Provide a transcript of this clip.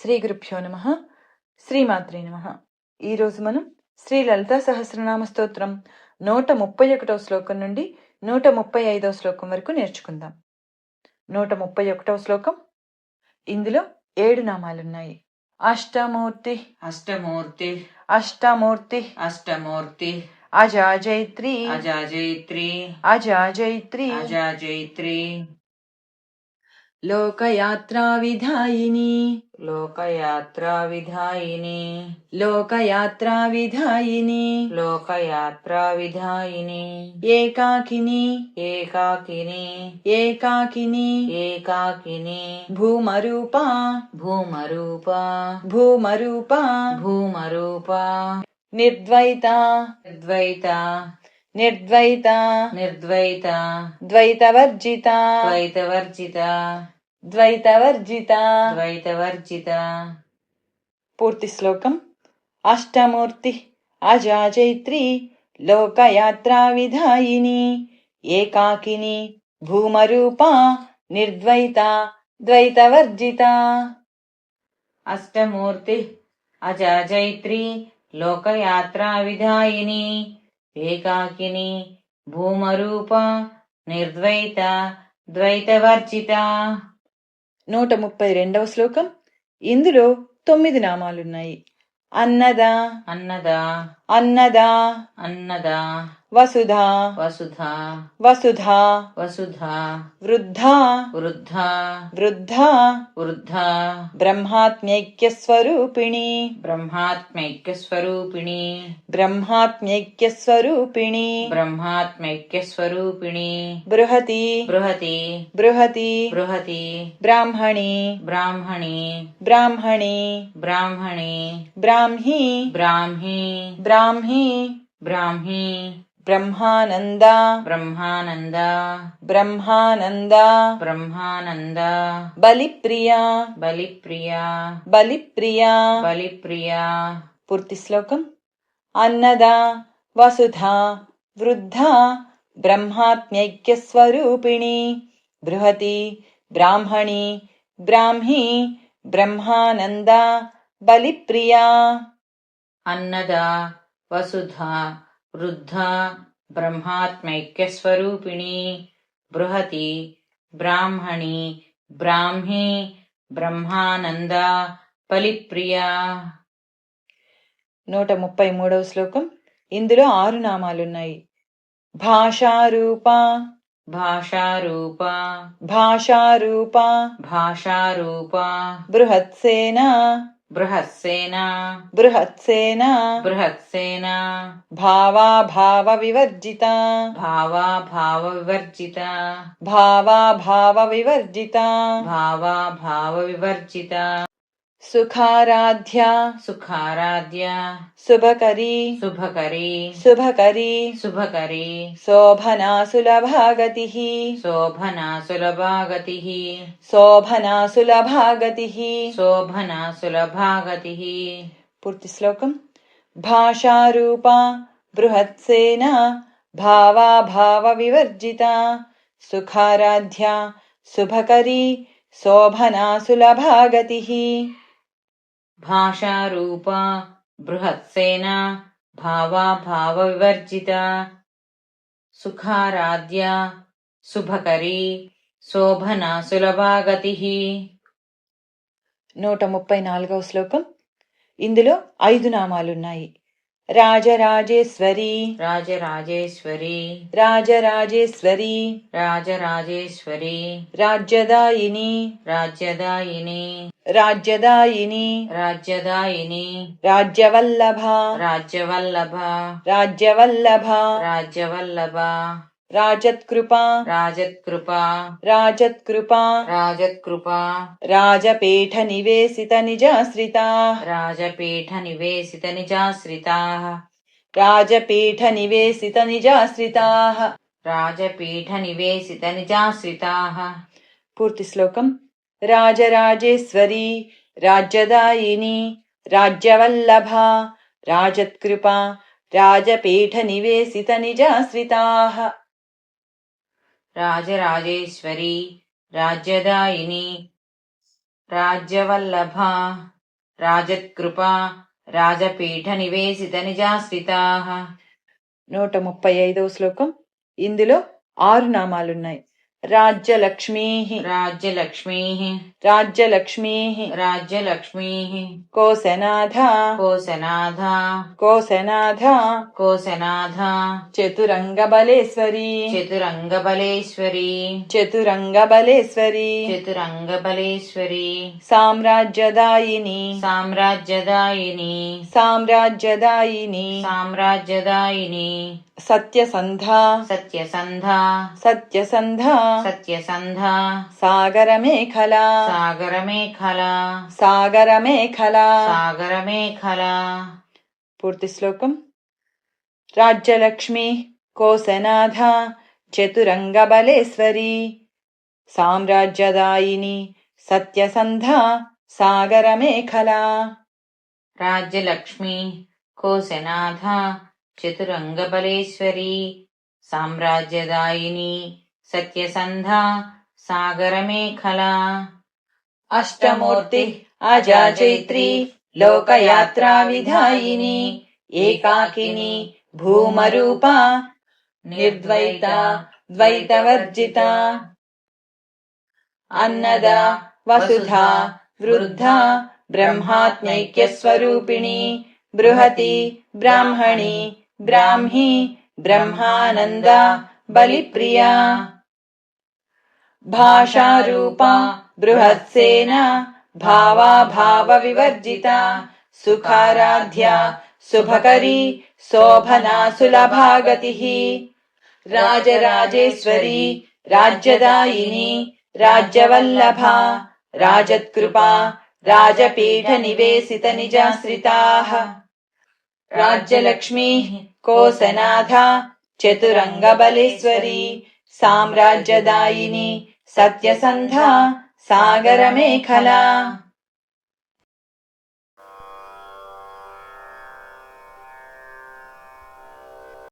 శ్రీ గురుభ్యో నమ. శ్రీమాత్రే నమ. ఈరోజు మనం శ్రీ లలితా సహస్రనామ స్తోత్రం నూట ముప్పై ఒకటవ శ్లోకం నుండి నూట ముప్పై ఐదవ శ్లోకం వరకు నేర్చుకుందాం. నూట ముప్పై ఒకటవ శ్లోకం. ఇందులో ఏడు నామాలున్నాయి. అష్టమూర్తి అష్టమూర్తి అష్టమూర్తి అష్టమూర్తి అజాజైత్రి అజాజైత్రి అజాజైత్రి అజాజైత్రి లోకయాత్రా విధాయిని లోకయాత్రా విధాయిని లోకయాత్రా విధాయిని లోకయాత్రా విధాయిని ఏకాకిని. ఏకాకిని. ఏకాకిని. ఏకాకిని. భూమరూప. భూమరూప. భూమరూప. భూమరూప. నిర్ద్వైత. ద్వైత నిర్ద్వైత. నిర్ద్వైత. ద్వైతవర్జిత. ద్వైతవర్జిత. ద్వైతవర్జిత ద్వైతవర్జిత పూర్తి శ్లోకం. అష్టమూర్తి అజాజైత్రి లోకయాత్రా విధాయిని ఏకాకిని భూమరూప నిర్ద్వైత ద్వైతవర్జిత అష్టమూర్తి అజాజైత్రి లోకయాత్రా విధాయిని ఏకాకిని భూమరూప నిర్ద్వైత ద్వైతవర్జిత నూట ముప్పై రెండవ శ్లోకం. ఇందులో తొమ్మిది నామాలున్నాయి. అన్నద. అన్నద. అన్నద. అన్నద. వసుధ వసుధ వసుధ వసుధ వృద్ధ వృద్ధ వృద్ధ వృద్ధ బ్రహ్మాత్మ్యైక్య స్వరూపిణి బ్రహ్మాత్మైక్య స్వరూపిణి బ్రహ్మాత్మ్యైక్య స్వరూపిణి బ్రహ్మాత్మైక్య స్వరూపిణి బృహతి బృహతి బృహతి బృహతి బ్రాహ్మణి బ్రాహ్మణి బ్రాహ్మణి బ్రాహ్మణి బ్రాహ్మీ బ్రాహ్మీ బ్రాహ్మీ బ్రాహ్మీ బ్రహ్మానంద. బ్రహ్మానంద. బ్రహ్మానంద. బ్రహ్మానంద. బలిప్రియ. బలిప్రియ. బలిప్రియ. బలిప్రియ. పూర్తి శ్లోకం. అన్నద వసుధ వృద్ధ బ్రహ్మాత్మ్యైక్య స్వరూపిణి బృహతి బ్రాహ్మణి బ్రాహ్మీ బ్రహ్మానంద బలిప్రియ. అన్నద వసుధ వృద్ధ బ్రహ్మాత్మైక్య స్వరూపిణి బృహతి బ్రాహ్మణి బ్రాహ్మీ బ్రహ్మానంద బలిప్రియ. నూట ముప్పై మూడవ శ్లోకం. ఇందులో ఆరు నామాలున్నాయి. భాషారూప భాషారూప భాషారూప భాషారూప బృహత్సేన बृहत्सेना। बृहत्सेना। बृहत्सेना। भावा भाव विवर्जिता। भावा भाव विवर्जिता। भावा भाव विवर्जिता। भावा भाव विवर्जिता। వివర్జిత భావా భావ వివర్జిత సుఖారాధ్య సుఖారాధ్య శుభకరీ శుభకరీ శుభకరీ శుభకరీ శోభనా సులభాగతి శోభనా సులభాగతి శోభనా సులభాగతి శోభనా సులభాగతి పూర్తి శ్లోకం భాషారూప బృహత్సేన భావాభావ వివర్జిత సుఖారాధ్య శుభకరీ శోభనా సులభాగతి భాషారూప బృహత్సేన భావా భావ వివర్జిత సుఖారాధ్య శుభకరీ శోభన సులభాగతి నూట ముప్పై నాలుగవ శ్లోకం. ఇందులో ఐదు నామాలున్నాయి. రాజరాజేశ్వరి. రాజరాజేశ్వరి. రాజరాజేశ్వరి. రాజరాజేశ్వరి. రాజ్యదాయిని. రాజ్యదాయిని. రాజ్యదాయిని. రాజ్యదాయిని. రాజ్యవల్లభ. రాజ్యవల్లభ. రాజ్యవల్లభ. రాజ్యవల్లభ. రాజత్కృప. రాజత్కృప. రాజత్కృప. రాజత్కృప. రాజపీఠ నివేశిత నిజాశ్రిత. రాజపీఠ నివేశిత నిజాశ్రితా. రాజపీఠ నివేశిత నిజాశ్రితా. రాజపీఠ నివేశిత నిజాశ్రితా. పూర్తి శ్లోకం. రాజరాజేశ్వరి రాజ్యదాయిని రాజ్యవల్లభ రాజత్కృప రాజపీఠ నివేశిత నిజాశ్రితా. రాజరాజేశ్వరి రాజ్యదాయిని రాజ్యవల్లభ రాజత్కృప రాజపీఠ నివేశిత నిజాశ్రితా. నూట ముప్పై ఐదవ శ్లోకం. ఇందులో ఆరు నామాలున్నాయి. రాజ్యలక్ష్మీ రాజ్యలక్ష్మీ రాజ్యలక్ష్మీ రాజ్యలక్ష్మీ కోశనాథ కోశనాథ కోశనాథ కోశనాథ చతురంగబలేశ్వరి చతురంగబలేశ్వరి చతురంగబలేశ్వరి చతురంగబలేశ్వరి సామ్రాజ్యదాయిని సామ్రాజ్యదాయిని సామ్రాజ్యదాయిని సామ్రాజ్యదాయిని సత్యసంధ సత్యసంధ సత్యసంధ సత్యసంధ సాగరమేఖల సాగరమేఖల సాగరమేఖల సాగరమేఖల పూర్తి శ్లోకం రాజ్యలక్ష్మి కోశనాథ చతురంగబలేశ్వరి సామ్రాజ్యదాయిని సత్యసంధ సాగరమేఖల రాజ్యలక్ష్మి కోశనాథ చతురంగబలేశ్వరి సామ్రాజ్యదాయిని సత్యసంధ సాగరమేఖల అష్టమూర్తి అజాచైత్రి లోకయాత్రా విధాయిని ఏకాకిని భూమరూప నిర్ద్వైత ద్వైతవర్జిత అన్నద వసుధ వృద్ధ బ్రహ్మాత్మైక్యస్వరూపిణి బృహతి బ్రాహ్మణి ब्राह्मी ब्रह्मानन्दा बलिप्रिया। भाषारूपा बृहत्सेना भावाभावविवर्जिता सुखाराध्या शुभकरी शोभनासुलभा गतिः राजराजेश्वरी राज्यदायिनी राज्यवल्लभा राजत्कृपा राजपीठ రాజ్యలక్ష్మీ కోసనాథ చతురంగబలేశ్వరి సామ్రాజ్యదాయిని సత్యసంధ సాగరమేఖలా